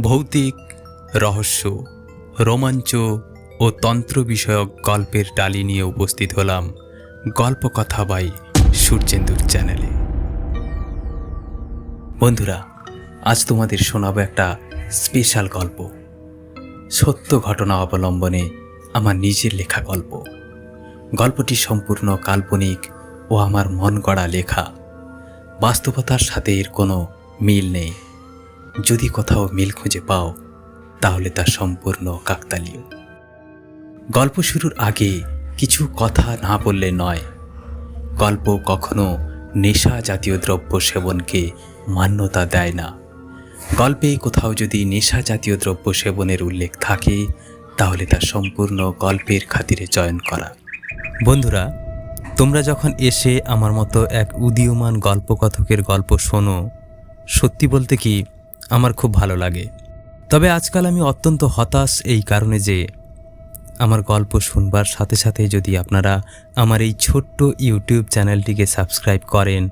ভৌতিক, রহস্য, রোমাঞ্চ ও তন্ত্র বিষয়ক গল্পের ডালি নিয়ে উপস্থিত হলাম গল্প কথা বাই সূর্যেন্দুর চ্যানেলে। বন্ধুরা, আজ তোমাদের শোনাবো একটা স্পেশাল গল্প। সত্য ঘটনা অবলম্বনে আমার নিজের লেখা গল্প। গল্পটি সম্পূর্ণ কাল্পনিক ও আমার মন গড়া লেখা। বাস্তবতার সাথে এর কোনো মিল নেই। যদি কোথাও মিল খুঁজে পাও, তাহলে তা সম্পূর্ণ কাকতালীয়। গল্প শুরুর আগে কিছু কথা না বললে নয়। গল্প কখনো নেশা জাতীয় দ্রব্য সেবনকে মান্যতা দেয় না। গল্পে কোথাও যদি নেশা জাতীয় দ্রব্য সেবনের উল্লেখ থাকে, তাহলে তা সম্পূর্ণ গল্পের খাতিরে চয়ন করা। বন্ধুরা, তোমরা যখন এসে আমার মতো এক উদীয়মান গল্পকথকের গল্প শোনো, সত্যি বলতে কি আমার খুব ভালো লাগে। তবে আজকাল আমি অত্যন্ত হতাশ এই কারণে যে, আমার গল্প শুনবার সাথে সাথে যদি আপনারা আমার এই ছোট্ট ইউটিউব চ্যানেলটিকে সাবস্ক্রাইব করেন,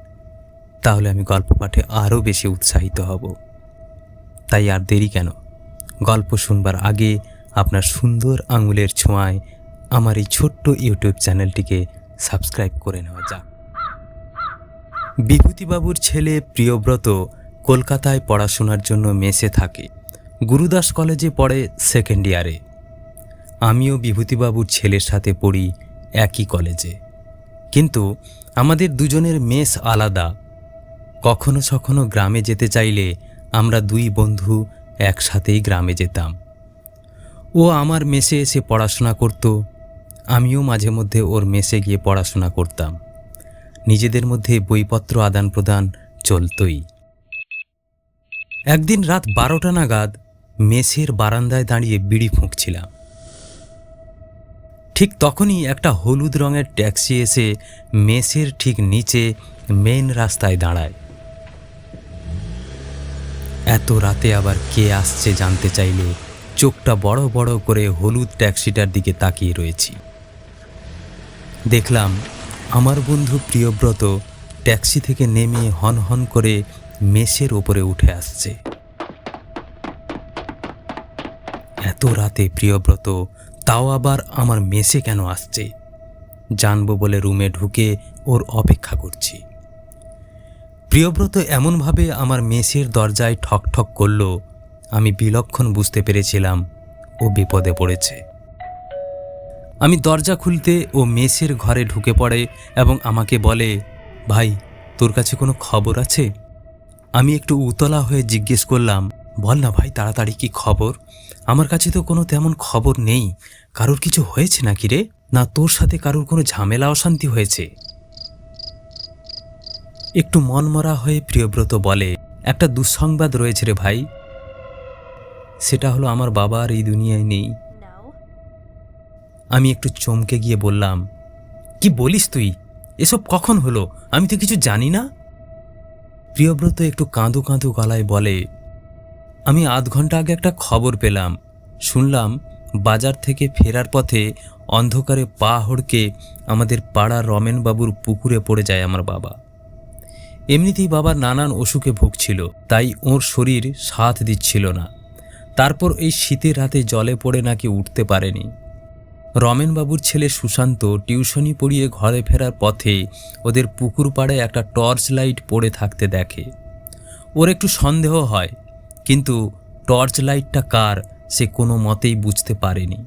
তাহলে আমি গল্প পাঠে আরও বেশি উৎসাহিত হব। তাই আর দেরি কেন? গল্প শুনবার আগে আপনার সুন্দর আঙুলের ছোঁয়ায় আমার এই ছোট্ট ইউটিউব চ্যানেলটিকে সাবস্ক্রাইব করে নেওয়া যাক। বিভূতিবাবুর ছেলে প্রিয়ব্রত কলকাতায় পড়াশোনার জন্য মেসে থাকে। গুরুদাস কলেজে পড়ে সেকেন্ড ইয়ারে আমিও বিভূতিবাবুর ছেলের সাথে পড়ি একই কলেজে। কিন্তু আমাদের দুজনের মেস আলাদা। কখনো সখনো গ্রামে যেতে চাইলে আমরা দুই বন্ধু একসাথেই গ্রামে যেতাম। ও আমার মেসে এসে পড়াশোনা করত, আমিও মাঝে মধ্যে ওর মেসে গিয়ে পড়াশোনা করতাম। নিজেদের মধ্যে বইপত্র আদান প্রদান চলতই। একদিন রাত বারোটা নাগাদ মেসের বারান্দায় দাঁড়িয়ে বিড়ি ফুঁকছিলাম। ঠিক তখনই একটা হলুদ রঙের ট্যাক্সি এসে মেসের ঠিক নিচে মেন রাস্তায় দাঁড়ায়। এত রাতে আবার কে আসছে জানতে চাইলে চোখটা বড় বড় করে হলুদ ট্যাক্সিটার দিকে তাকিয়ে রয়েছি। দেখলাম আমার বন্ধু প্রিয়ব্রত ট্যাক্সি থেকে নেমে হন হন করে মেসের ওপরে উঠে আসছে। এত রাতে প্রিয়ব্রত, তাও আবার আমার মেসে কেন আসছে? জানব বলে রুমে ঢুকে ওর অপেক্ষা করছি। প্রিয়ব্রত এমনভাবে আমার মেসের দরজায় ঠক ঠক করল। আমি বিলক্ষণ বুঝতে পেরেছিলাম ও বিপদে পড়েছে। আমি দরজা খুলতে ও মেসের ঘরে ঢুকে পড়ে এবং আমাকে বলে, ভাই, তোর কাছে কোনো খবর আছে? আমি একটু উতলা হয়ে জিজ্ঞেস করলাম বল না ভাই তাড়াতাড়ি কি খবর? আমার কাছে তো কোনো তেমন খবর নেই। কারোর কিছু হয়েছে নাকি রে? না তোর সাথে কারোর কোনো ঝামেলা অশান্তি হয়েছে? একটু মনমরা হয়ে প্রিয়ব্রত বলে একটা দুঃসংবাদ রয়েছে রে ভাই। সেটা হলো আমার বাবা আর এই দুনিয়ায় নেই। আমি একটু চমকে গিয়ে বললাম কি বলিস তুই? এসব কখন হলো? আমি তো কিছু জানি না। প্রিয়ব্রত একটু কাঁদো কাঁদো গলায় বলে, আমি আধ ঘণ্টা আগে একটা খবর পেলাম। শুনলাম বাজার থেকে ফেরার পথে অন্ধকারে পা হড়কে আমাদের পাড়ার রমেনবাবুর পুকুরে পড়ে যায় আমার বাবা। এমনিতেই বাবা নানান অসুখে ভুগছিল, তাই ওর শরীর সাথ দিচ্ছিল না। তারপর এই শীতের রাতে জলে পড়ে নাকি উঠতে পারেনি। রমেনবাবুর ছেলে সুশান্ত টিউশনি পড়িয়ে ঘরে ফেরার পথে ওদের পুকুর পাড়ে একটা টর্চ লাইট পড়ে থাকতে দেখে। ওর একটু সন্দেহ হয়, কিন্তু টর্চ লাইটটা কার সে কোনো মতেই বুঝতে পারেনি।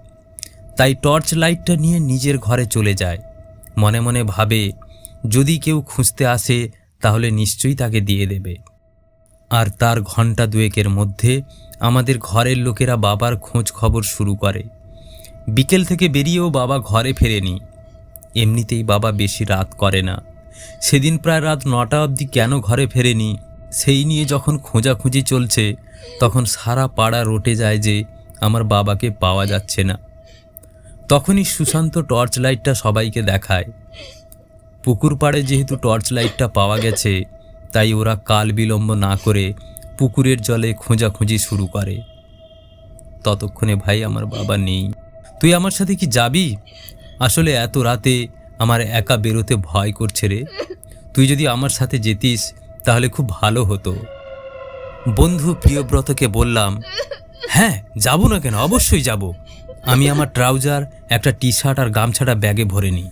তাই টর্চ লাইটটা নিয়ে নিজের ঘরে চলে যায়। মনে মনে ভাবে, যদি কেউ খুঁজতে আসে, তাহলে নিশ্চয়ই তাকে দিয়ে দেবে। আর তার ঘণ্টা দুয়েকের মধ্যে আমাদের ঘরের লোকেরা বাবার খোঁজ খবর শুরু করে। বিকেল থেকে বেরিয়েও বাবা ঘরে ফেরেনি। এমনিতেই বাবা বেশি রাত করে না। সেদিন প্রায় রাত নটা অবধি কেন ঘরে ফেরেনি, সেই নিয়ে যখন খোঁজাখুঁজি চলছে, তখন সারা পাড়া রটে যায় যে আমার বাবাকে পাওয়া যাচ্ছে না। তখনই সুশান্ত টর্চ লাইটটা সবাইকে দেখায়। পুকুর পাড়ে যেহেতু টর্চ লাইটটা পাওয়া গেছে, তাই ওরা কাল বিলম্ব না করে পুকুরের জলে খোঁজাখুঁজি শুরু করে। ততক্ষণে ভাই আমার বাবা নেই। তুই আমার সাথে কি যাবি? আসলে এত রাতে আমার একা বেরোতে ভয় করছে রে। তুই যদি আমার সাথে যেতিস, তাহলে খুব ভালো হতো। বন্ধু প্রিয়ব্রতকে বললাম হ্যাঁ যাব না কেন? অবশ্যই যাব। আমি আমার ট্রাউজার, একটা টি শার্ট আর গামছাটা ব্যাগে ভরে নিই।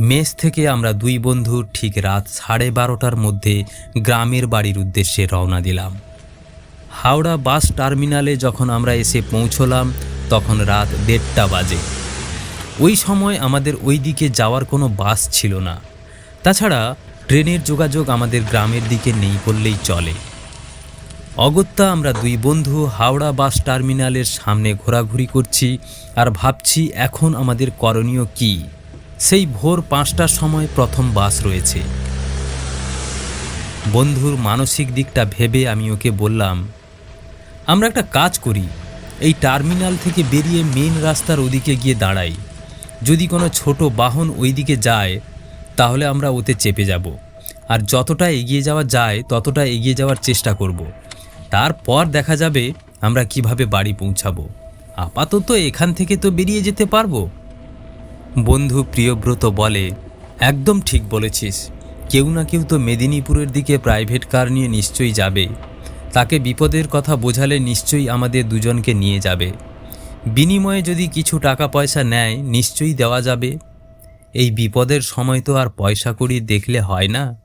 মেস থেকে আমরা দুই বন্ধু ঠিক রাত সাড়ে বারোটার মধ্যে গ্রামের বাড়ির উদ্দেশ্যে রওনা দিলাম। হাওড়া বাস টার্মিনালে যখন আমরা এসে পৌঁছলাম তখন রাত দেড়টা বাজে। ওই সময় আমাদের ওই দিকে যাওয়ার কোনো বাস ছিল না। তাছাড়া ট্রেনের যোগাযোগ আমাদের গ্রামের দিকে নেই বললেই চলে। অগত্যা আমরা দুই বন্ধু হাওড়া বাস টার্মিনালের সামনে ঘোরাঘুরি করছি আর ভাবছি এখন আমাদের করণীয় কি? সেই ভোর পাঁচটার সময় প্রথম বাস রয়েছে। বন্ধুর মানসিক দিকটা ভেবে আমি ওকে বললাম, আমরা একটা কাজ করি এই টার্মিনাল থেকে বেরিয়ে মেন রাস্তার ওদিকে গিয়ে দাঁড়াই। যদি কোনো ছোট বাহন ওই দিকে যায়, তাহলে আমরা ওতে চেপে যাব। আর যতটা এগিয়ে যাওয়া যায়, ততটা এগিয়ে যাওয়ার চেষ্টা করব। তারপর দেখা যাবে আমরা কীভাবে বাড়ি পৌঁছাবো। আপাতত এখান থেকে তো বেরিয়ে যেতে পারব? বন্ধু প্রিয়ব্রত বলে, একদম ঠিক বলেছিস। কেউ না কেউ তো মেদিনীপুরের দিকে প্রাইভেট কার নিয়ে নিশ্চয়ই যাবে। তাকে বিপদের কথা বোঝালে নিশ্চয়ই আমাদের দুজনকে নিয়ে যাবে। বিনিময়ে যদি কিছু টাকা পয়সা নেয়, নিশ্চয়ই দেওয়া যাবে। এই বিপদের সময় তো আর পয়সা করি দেখলে হয় না।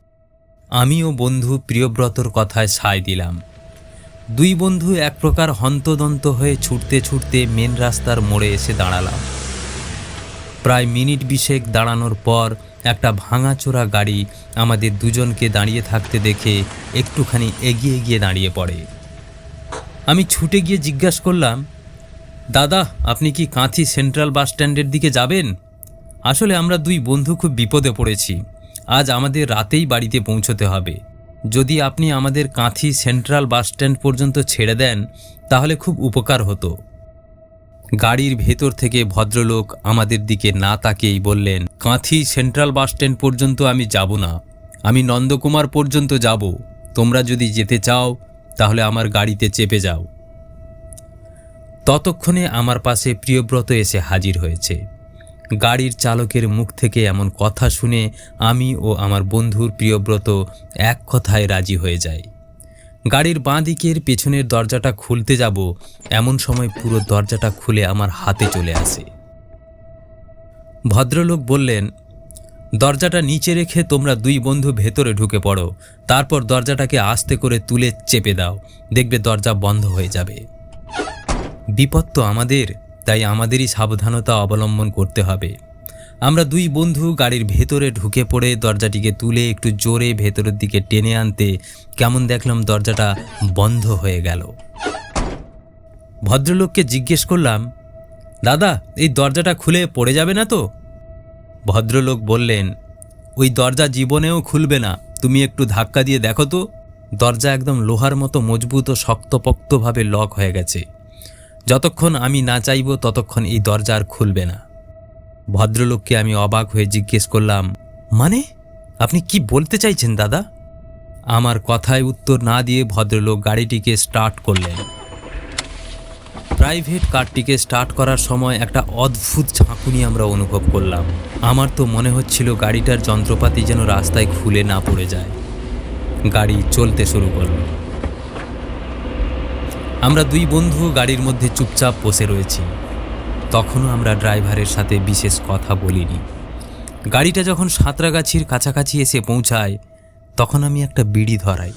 আমিও বন্ধু প্রিয়ব্রতর কথায় সায় দিলাম। দুই বন্ধু এক প্রকার হন্তদন্ত হয়ে ছুটতে ছুটতে মেন রাস্তার মোড়ে এসে দাঁড়ালাম। প্রায় মিনিট বিশেক দাঁড়ানোর পর একটা ভাঙাচোরা গাড়ি আমাদের দুজনকে দাঁড়িয়ে থাকতে দেখে একটুখানি এগিয়ে গিয়ে দাঁড়িয়ে পড়ে। আমি ছুটে গিয়ে জিজ্ঞাসা করলাম, দাদা, আপনি কি কাঁথি সেন্ট্রাল বাস স্ট্যান্ডের দিকে যাবেন? আসলে আমরা দুই বন্ধু খুব বিপদে পড়েছি। আজ আমাদের রাতেই বাড়িতে পৌঁছতে হবে। যদি আপনি আমাদের কাঁথি সেন্ট্রাল বাস স্ট্যান্ড পর্যন্ত ছেড়ে দেন, তাহলে খুব উপকার হতো। গাড়ির ভেতর থেকে ভদ্রলোক আমাদের দিকে না তাকিয়েই বললেন, কাঁথি সেন্ট্রাল বাস স্ট্যান্ড পর্যন্ত আমি যাব না। আমি নন্দকুমার পর্যন্ত যাব। তোমরা যদি যেতে চাও, তাহলে আমার গাড়িতে চেপে যাও। ততক্ষণে আমার পাশে প্রিয়ব্রত এসে হাজির হয়েছে। গাড়ির চালকের মুখ থেকে এমন কথা শুনে আমি ও আমার বন্ধুর প্রিয়ব্রত এক কথায় রাজি হয়ে যাই গাড়ির বাঁ দিকের পেছনের দরজাটা খুলতে যাব। এমন সময় পুরো দরজাটা খুলে আমার হাতে চলে আসে। ভদ্রলোক বললেন, দরজাটা নিচে রেখে তোমরা দুই বন্ধু ভেতরে ঢুকে পড়ো। তারপর দরজাটাকে আস্তে করে তুলে চেপে দাও। দেখবে দরজা বন্ধ হয়ে যাবে। বিপদ তো আমাদের, তাই আমাদেরই সাবধানতা অবলম্বন করতে হবে। আমরা দুই বন্ধু গাড়ির ভেতরে ঢুকে পড়ে দরজাটিকে তুলে একটু জোরে ভেতরের দিকে টেনে আনতে কেমন দেখলাম দরজাটা বন্ধ হয়ে গেল। ভদ্রলোককে জিজ্ঞেস করলাম, দাদা, এই দরজাটা খুলে পড়ে যাবে না তো? ভদ্রলোক বললেন, ওই দরজা জীবনেও খুলবে না, তুমি একটু ধাক্কা দিয়ে দেখো তো। দরজা একদম লোহার মতো মজবুত ও শক্তপোক্তভাবে লক হয়ে গেছে। যতক্ষণ আমি না চাইব, ততক্ষণ এই দরজা আর খুলবে না। ভদ্রলোককে আমি অবাক হয়ে জিজ্ঞেস করলাম মানে আপনি কি বলতে চাইছেন দাদা? আমার কথায় উত্তর না দিয়ে ভদ্রলোক গাড়িটিকে স্টার্ট করলেন। প্রাইভেট কারটিকে স্টার্ট করার সময় একটা অদ্ভুত ঝাঁকুনি আমরা অনুভব করলাম। আমার তো মনে হচ্ছিল গাড়িটার যন্ত্রপাতি যেন রাস্তায় খুলে না পড়ে যায়। গাড়ি চলতে শুরু করল। আমরা দুই বন্ধু গাড়ির মধ্যে চুপচাপ বসে রয়েছি। তখনও আমরা ড্রাইভারের সাথে বিশেষ কথা বলিনি। গাড়িটা যখন সাঁতরাগাছির কাছাকাছি এসে পৌঁছায়, তখন আমি একটা বিড়ি ধরাই।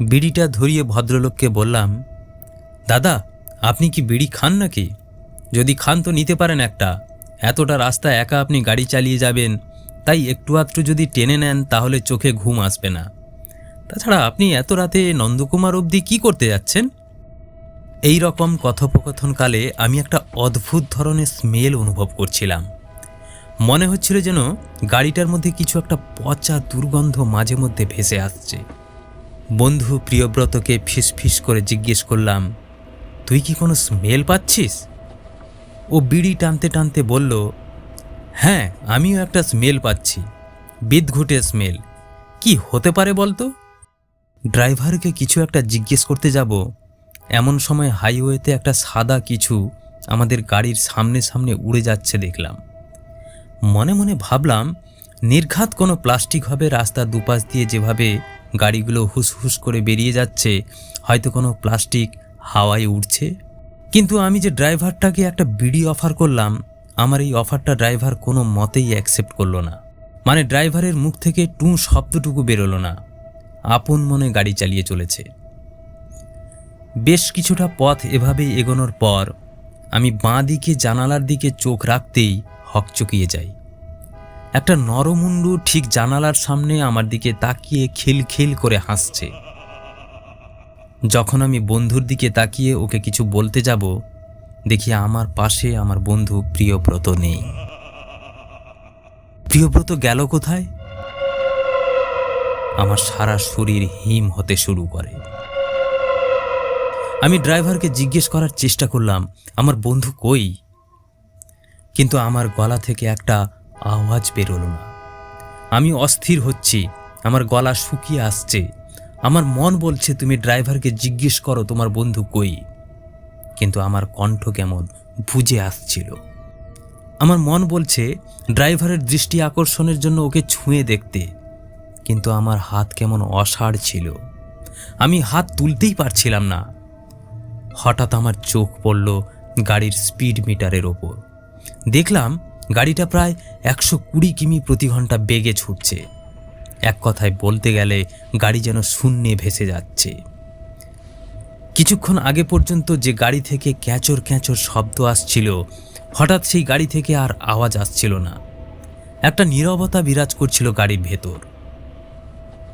বিড়িটা ধরিয়ে ভদ্রলোককে বললাম, দাদা, আপনি কি বিড়ি খান নাকি? যদি খান তো নিতে পারেন একটা। এতটা রাস্তা একা আপনি গাড়ি চালিয়ে যাবেন, তাই একটু আধটু যদি টেনে নেন, তাহলে চোখে ঘুম আসবে না। তাছাড়া আপনি এত রাতে নন্দকুমার অবধি কি করতে যাচ্ছেন? এই রকম কথোপকথনকালে আমি একটা অদ্ভুত ধরনের স্মেল অনুভব করছিলাম। মনে হচ্ছিল যেন গাড়িটার মধ্যে কিছু একটা পচা দুর্গন্ধ মাঝে মধ্যে ভেসে আসছে। বন্ধু প্রিয়ব্রতকে ফিস করে জিজ্ঞেস করলাম, তুই কি কোনো স্মেল পাচ্ছিস? ও বিড়ি টানতে টানতে বলল হ্যাঁ আমিও একটা স্মেল পাচ্ছি, বিদঘুটে স্মেল। কি হতে পারে বলতো? ড্রাইভারকে কিছু একটা জিজ্ঞেস করতে যাব এমন সময় হাইওয়েতে একটা সাদা কিছু আমাদের গাড়ির সামনে সামনে উড়ে যাচ্ছে দেখলাম। মনে মনে ভাবলাম, নির্ঘাত কোনো প্লাস্টিক হবে রাস্তার দুপাশ দিয়ে যেভাবে গাড়িগুলো হুস হুস করে বেরিয়ে যাচ্ছে, হয়তো কোনো প্লাস্টিক হাওয়ায় উঠছে কিন্তু আমি যে ড্রাইভারটাকে একটা বিডি অফার করলাম, আমার এই অফারটা ড্রাইভার কোনো মতেই অ্যাকসেপ্ট করল না। মানে ড্রাইভারের মুখ থেকে টু শব্দটুকু বেরোলো না। আপন মনে গাড়ি চালিয়ে চলেছে। বেশ কিছুটা পথ এভাবেই এগোনোর পর আমি বাঁ দিকে জানালার দিকে চোখ রাখতেই হকচকিয়ে যাই। একটা নরমুন্ডু ঠিক জানালার সামনে আমার দিকে তাকিয়ে খিলখিল করে হাসছে। যখন আমি বন্ধুর দিকে তাকিয়ে ওকে কিছু বলতে যাব, দেখি আমার পাশে আমার বন্ধু প্রিয়ব্রত নেই। প্রিয়ব্রত গেল কোথায়? আমার সারা শরীর হিম হতে শুরু করে। আমি ড্রাইভারকে জিজ্ঞেস করার চেষ্টা করলাম, আমার বন্ধু কই? কিন্তু আমার গলা থেকে একটা আওয়াজ বেরোলো না। আমি অস্থির হচ্ছি, আমার গলা শুকিয়ে আসছে। আমার মন বলছে, তুমি ড্রাইভারকে জিজ্ঞেস করো, তোমার বন্ধু কই? কিন্তু আমার কণ্ঠ কেমন বুঝে আসছিল। আমার মন বলছে, ড্রাইভারের দৃষ্টি আকর্ষণের জন্য ওকে ছুঁয়ে দেখতে। কিন্তু আমার হাত কেমন অসাড় ছিল। আমি হাত তুলতেই পারছিলাম না। হঠাৎ আমার চোখ পড়ল গাড়ির স্পিড মিটারের ওপর। দেখলাম গাড়িটা প্রায় একশো কুড়ি কিমি প্রতি ঘণ্টা বেগে ছুটছে। এক কথায় বলতে গেলে গাড়ি যেন শূন্যে ভেসে যাচ্ছে। কিছুক্ষণ আগে পর্যন্ত যে গাড়ি থেকে ক্যাঁচর ক্যাঁচর শব্দ আসছিল, হঠাৎ সেই গাড়ি থেকে আর আওয়াজ আসছিল না। একটা নীরবতা বিরাজ করছিল গাড়ির ভেতর।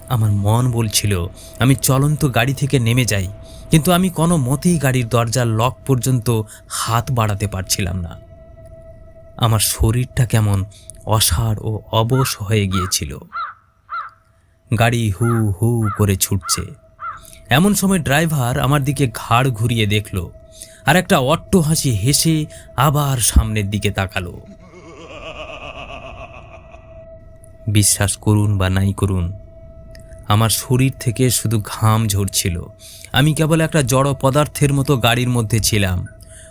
আমার মন বলছিল, আমি চলন্ত গাড়ি থেকে নেমে যাই, কিন্তু আমি কোনো মতেই গাড়ির দরজার লক পর্যন্ত হাত বাড়াতে পারছিলাম না। আমার শরীরটা কেমন অসাড় ও অবশ হয়ে গিয়েছিল। গাড়ি হু হু করে ছুটছে। এমন সময় ড্রাইভার আমার দিকে ঘাড় ঘুরিয়ে দেখল আর একটা অট্ট হাসি হেসে আবার সামনের দিকে তাকালো। বিশ্বাস করুন বা নাই করুন আমার শরীর থেকে শুধু ঘাম ঝরছিল। আমি কেবল একটা জড় পদার্থের মতো গাড়ির মধ্যে ছিলাম।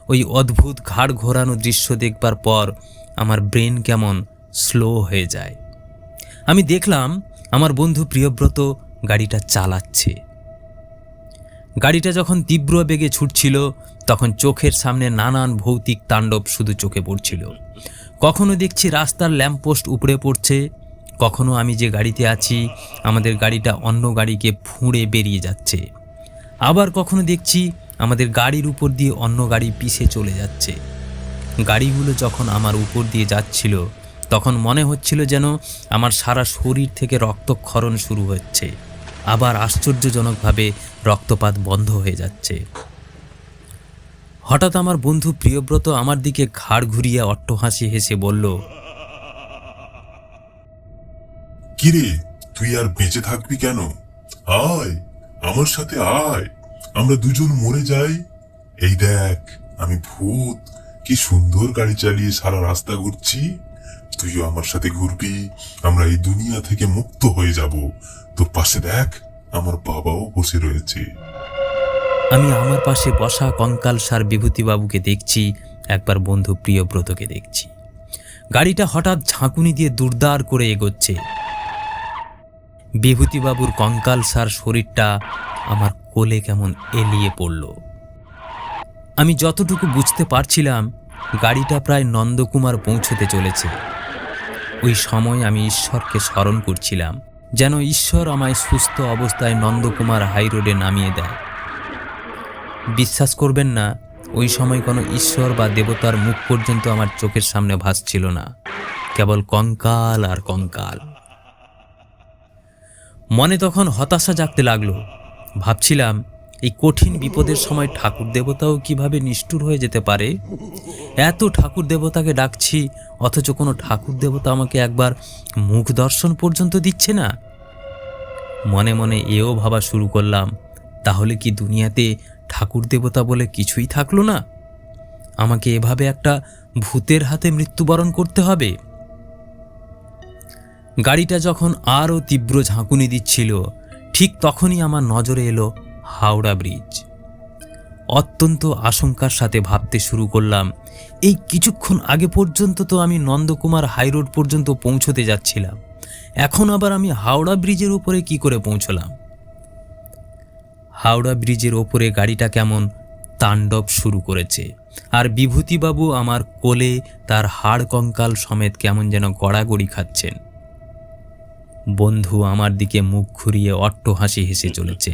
ওই অদ্ভুত ঘাড় ঘোরানো দৃশ্য দেখবার পর আমার ব্রেন কেমন স্লো হয়ে যায়। আমি দেখলাম আমার বন্ধু প্রিয়ব্রত গাড়িটা চালাচ্ছে। গাড়িটা যখন তীব্র বেগে ছুটছিল, তখন চোখের সামনে নানান ভৌতিক তাণ্ডব শুধু চোখে পড়ছিল। কখনো দেখছি রাস্তার ল্যাম্পপোস্ট উপড়ে পড়ছে কখনো আমি যে গাড়িতে আছি, আমাদের গাড়িটা অন্য গাড়িকে ফুঁড়ে বেরিয়ে যাচ্ছে। আবার কখনো দেখছি আমাদের গাড়ির উপর দিয়ে অন্য গাড়ি পিছে চলে যাচ্ছে। গাড়িগুলো যখন আমার উপর দিয়ে যাচ্ছিল, তখন মনে হচ্ছিল যেন আমার সারা শরীর থেকে রক্তক্ষরণ শুরু হচ্ছে। আবার আশ্চর্যজনকভাবে রক্তপাত বন্ধ হয়ে যাচ্ছে। হঠাৎ আমার বন্ধু প্রিয়ব্রত আমার দিকে ঘাড় ঘুরিয়ে অট্টহাসি হেসে বলল কিরে, তুই আর বেঁচে থাকবি কেন? আয়, আমার সাথে আয়। আমরা দুজন মরে যাই। এই দেখ, আমি ভূত। কি সুন্দর গাড়ি চালিয়ে সারা রাস্তা ঘুরছি। তুইও আমার সাথে ঘুরবি। আমরা এই দুনিয়া থেকে মুক্ত হয়ে যাব। তোর পাশে দেখ, আমার বাবাও বসে রয়েছে। আমি আমার পাশে বসা কঙ্কাল সার বিভূতিবাবুকে দেখছি, একবার বন্ধু প্রিয়ব্রতকে দেখছি। গাড়িটা হঠাৎ ঝাঁকুনি দিয়ে দুর্দার করে এগোচ্ছে। বিভূতিবাবুর কঙ্কাল সার শরীরটা আমার কোলে কেমন এলিয়ে পড়ল। আমি যতটুকু বুঝতে পারছিলাম, গাড়িটা প্রায় নন্দকুমার পৌঁছতে চলেছে। ওই সময় আমি ঈশ্বরকে স্মরণ করছিলাম, যেন ঈশ্বর আমায় সুস্থ অবস্থায় নন্দকুমার হাই রোডে নামিয়ে দেয়। বিশ্বাস করবেন না, ওই সময় কোনো ঈশ্বর বা দেবতার মুখ পর্যন্ত আমার চোখের সামনে ভাসছিল না। কেবল কঙ্কাল আর কঙ্কাল। মনে তখন হতাশা জাগতে লাগল। ভাবছিলাম, এই কঠিন বিপদের সময় ঠাকুর দেবতাও কীভাবে নিষ্ঠুর হয়ে যেতে পারে? এত ঠাকুর দেবতাকে ডাকছি, অথচ কোনো ঠাকুর দেবতা আমাকে একবার মুখ দর্শন পর্যন্ত দিচ্ছে না? মনে মনে এও ভাবা শুরু করলাম, তাহলে কি দুনিয়াতে ঠাকুর দেবতা বলে কিছুই থাকল না? আমাকে এভাবে একটা ভূতের হাতে মৃত্যুবরণ করতে হবে? গাড়িটা যখন আরও তীব্র ঝাঁকুনি দিচ্ছিল, ঠিক তখনই আমার নজরে এলো হাওড়া ব্রিজ। অত্যন্ত আশঙ্কার সাথে ভাবতে শুরু করলাম, এই কিছুক্ষণ আগে পর্যন্ত তো আমি নন্দকুমার হাইরোড পর্যন্ত পৌঁছতে যাচ্ছিলাম, এখন আবার আমি হাওড়া ব্রিজের উপরে কি করে পৌঁছলাম? হাওড়া ব্রিজের ওপরে গাড়িটা কেমন তাণ্ডব শুরু করেছে, আর বিভূতিবাবু আমার কোলে তার হাড় কঙ্কাল সমেত কেমন যেন গড়াগড়ি খাচ্ছেন। বন্ধু আমার দিকে মুখ ঘুরিয়ে অট্ট হাসি হেসে চলেছে।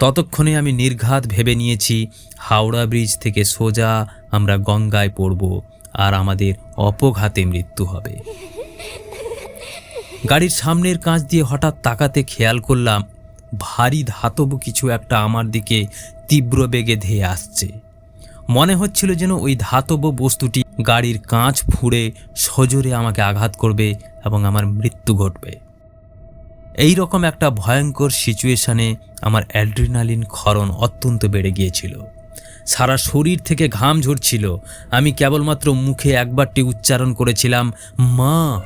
ততক্ষণে আমি নির্ঘাত ভেবে নিয়েছি, হাওড়া ব্রিজ থেকে সোজা আমরা গঙ্গায় পড়ব আর আমাদের অপঘাতে মৃত্যু হবে। গাড়ির সামনের কাঁচ দিয়ে হঠাৎ তাকাতে খেয়াল করলাম, ভারী ধাতব কিছু একটা আমার দিকে তীব্র বেগে ধেয়ে আসছে। মনে হচ্ছিল যেন ওই ধাতব বস্তুটি গাড়ির কাঁচ ফুঁড়ে সজোরে আমাকে আঘাত করবে এবং আমার মৃত্যু ঘটবে। এই রকম একটা ভয়ঙ্কর সিচুয়েশানে আমার অ্যাড্রিনালিন ক্ষরণ অত্যন্ত বেড়ে গিয়েছিল। সারা শরীর থেকে ঘাম ঝরছিল। আমি কেবলমাত্র মুখে একবারটি উচ্চারণ করেছিলাম, মা!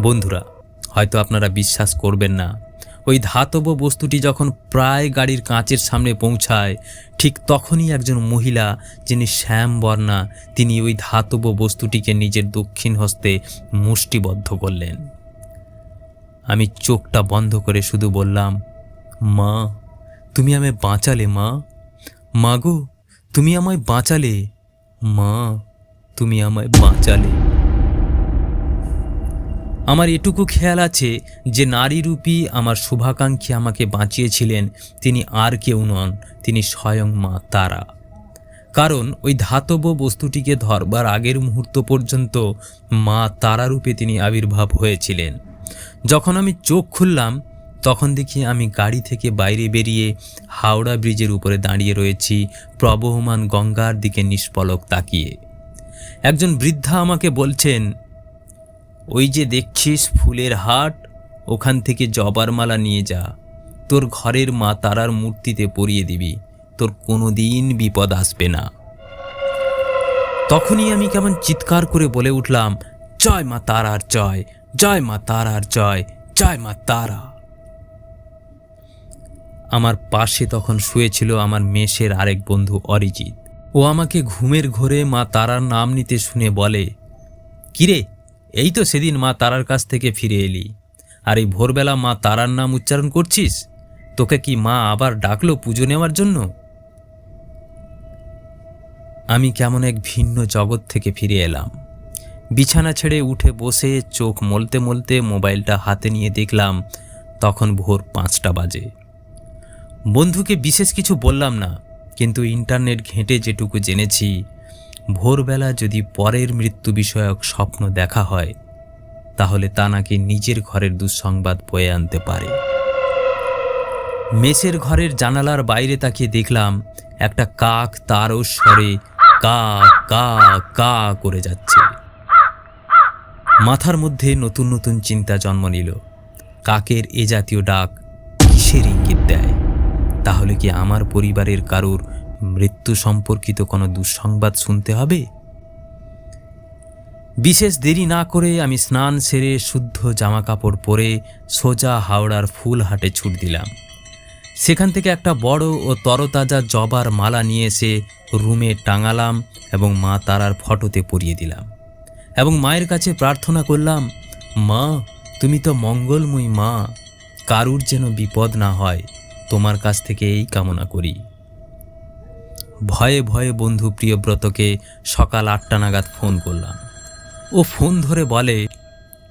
বন্ধুরা, হয়তো আপনারা বিশ্বাস করবেন না ওই ধাতব বস্তুটি যখন প্রায় গাড়ির কাঁচের সামনে পৌঁছায়, ঠিক তখনই একজন মহিলা, যিনি শ্যাম বর্ণা, তিনি ওই ধাতব বস্তুটিকে নিজের দক্ষিণ হস্তে মুষ্টিবদ্ধ করলেন। আমি চোখটা বন্ধ করে শুধু বললাম, মা, তুমি আমায় বাঁচালে, মা? মা গো, তুমি আমায় বাঁচালে? মা, তুমি আমায় বাঁচালে? আমার এটুকু খেয়াল আছে যে নারীরূপী আমার শুভাকাঙ্ক্ষী আমাকে বাঁচিয়েছিলেন, তিনি আর কেউ নন, তিনি স্বয়ং মা তারা। কারণ ওই ধাতব বস্তুটিকে ধরবার আগের মুহূর্ত পর্যন্ত মা তারারূপে তিনি আবির্ভাব হয়েছিলেন। যখন আমি চোখ খুললাম, তখন দেখি আমি গাড়ি থেকে বাইরে বেরিয়ে হাওড়া ব্রিজের উপরে দাঁড়িয়ে রয়েছি, প্রবহমান গঙ্গার দিকে নিষ্পলক তাকিয়ে। একজন বৃদ্ধা আমাকে বলছেন ওই যে দেখছিস ফুলের হাট, ওখান থেকে জবার মালা নিয়ে যা। তোর ঘরের মা তারার মূর্তিতে পরিয়ে দিবি। তোর কোনো দিন বিপদ আসবে না। তখনই আমি কেমন চিৎকার করে বলে উঠলাম, জয় মা তারার জয় জয় মা তারার জয় জয় মা তারা। আমার পাশে তখন শুয়েছিল আমার মেষের আরেক বন্ধু অরিজিৎ। ও আমাকে ঘুমের ঘোরে মা তারার নাম নিতে শুনে বলে, কিরে এই তো সেদিন মা তারার কাছ থেকে ফিরে এলি। আর এই ভোরবেলা মা তারার নাম উচ্চারণ করছিস? তোকে কি মা আবার ডাকলো পুজো নেওয়ার জন্য? আমি কেমন এক ভিন্ন জগৎ থেকে ফিরে এলাম। বিছানা ছেড়ে উঠে বসে চোখ মলতে মলতে মোবাইলটা হাতে নিয়ে দেখলাম তখন ভোর পাঁচটা বাজে। বন্ধুকে বিশেষ কিছু বললাম না, কিন্তু ইন্টারনেট ঘেঁটে যেটুকু জেনেছি ভোরবেলা যদি পরের মৃত্যু বিষয়ক স্বপ্ন দেখা হয়, তাহলে তা নাকি নিজের ঘরের দুঃসংবাদ বয়ে আনতে পারে। মেসের ঘরের জানালার বাইরে তাকিয়ে দেখলাম, একটা কাক তারও স্বরে কা কা কা করে যাচ্ছে। মাথার মধ্যে নতুন নতুন চিন্তা জন্ম নিল। কাকের এ জাতীয় ডাক কিসের ইঙ্গিত দেয়? তাহলে কি আমার পরিবারের কারুর মৃত্যু সম্পর্কিত কোনো দুঃসংবাদ শুনতে হবে? বিশেষ দেরি না করে আমি স্নান সেরে শুদ্ধ জামা কাপড় পরে সোজা হাওড়ার ফুল হাটে ছুট দিলাম। সেখান থেকে একটা বড় ও তরতাজা জবার মালা নিয়ে এসে রুমে টাঙালাম এবং মা তারার ফটোতে পরিয়ে দিলাম এবং মায়ের কাছে প্রার্থনা করলাম, মা, তুমি তো মঙ্গলময়ী মা, কারুর যেন বিপদ না হয়, তোমার কাছ থেকে এই কামনা করি। ভয়ে ভয়ে বন্ধু প্রিয়ব্রতকে সকাল আটটা নাগাদ ফোন করলাম। ও ফোন ধরে বলে,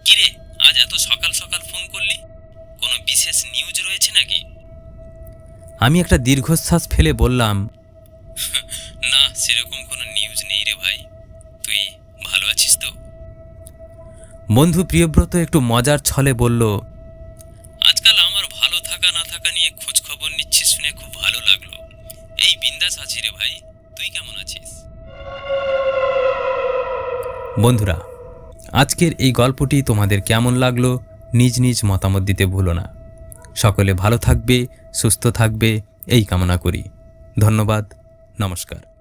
কিরে, আজ এত সকাল সকাল ফোন করলি? কোনো বিশেষ নিউজ রয়েছে নাকি? আমি একটা দীর্ঘশ্বাস ফেলে বললাম না, সেরকম কোনো নিউজ নেই রে ভাই। তুই ভালো আছিস তো? বন্ধু প্রিয়ব্রত একটু মজার ছলে বলল বন্ধুরা, আজকের এই গল্পটি তোমাদের কেমন লাগল নিজ নিজ মতামত দিতে ভুলো না। সকলে ভালো থাকবে, সুস্থ থাকবে, এই কামনা করি। ধন্যবাদ, নমস্কার।